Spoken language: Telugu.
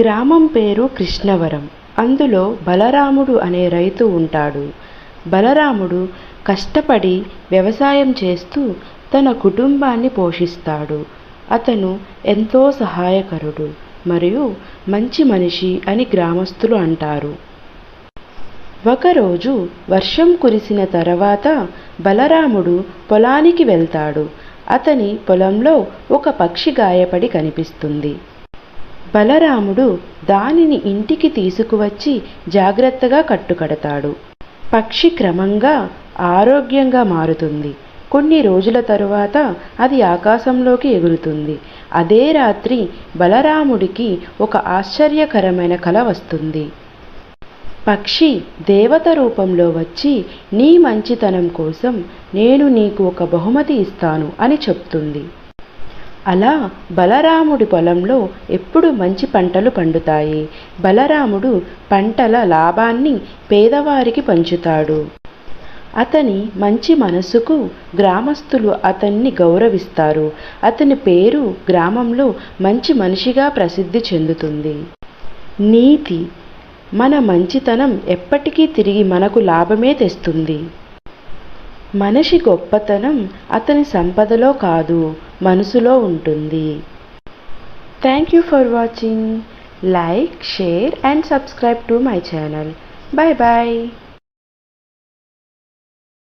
గ్రామం పేరు కృష్ణవరం. అందులో బలరాముడు అనే రైతు ఉంటాడు. బలరాముడు కష్టపడి వ్యవసాయం చేస్తూ తన కుటుంబాన్ని పోషిస్తాడు. అతను ఎంతో సహాయకరుడు మరియు మంచి మనిషి అని గ్రామస్తులు అంటారు. ఒకరోజు వర్షం కురిసిన తర్వాత బలరాముడు పొలానికి వెళ్తాడు. అతని పొలంలో ఒక పక్షి గాయపడి కనిపిస్తుంది. బలరాముడు దానిని ఇంటికి తీసుకువచ్చి జాగ్రత్తగా కట్టుకడతాడు. పక్షి క్రమంగా ఆరోగ్యంగా మారుతుంది. కొన్ని రోజుల తరువాత అది ఆకాశంలోకి ఎగురుతుంది. అదే రాత్రి బలరాముడికి ఒక ఆశ్చర్యకరమైన కల వస్తుంది. పక్షి దేవత రూపంలో వచ్చి నీ మంచితనం కోసం నేను నీకు ఒక బహుమతి ఇస్తాను అని చెప్తుంది. అలా బలరాముడి పొలంలో ఎప్పుడు మంచి పంటలు పండుతాయి. బలరాముడు పంటల లాభాన్ని పేదవారికి పంచుతాడు. అతని మంచి మనసుకు గ్రామస్తులు అతన్ని గౌరవిస్తారు. అతని పేరు గ్రామంలో మంచి మనిషిగా ప్రసిద్ధి చెందుతుంది. నీతి మన మంచితనం ఎప్పటికీ తిరిగి మనకు లాభమే తెస్తుంది. మనిషి గొప్పతనం అతని సంపదలో కాదు మనసులో ఉంటుంది. Thank you for watching like share and subscribe to my channel bye bye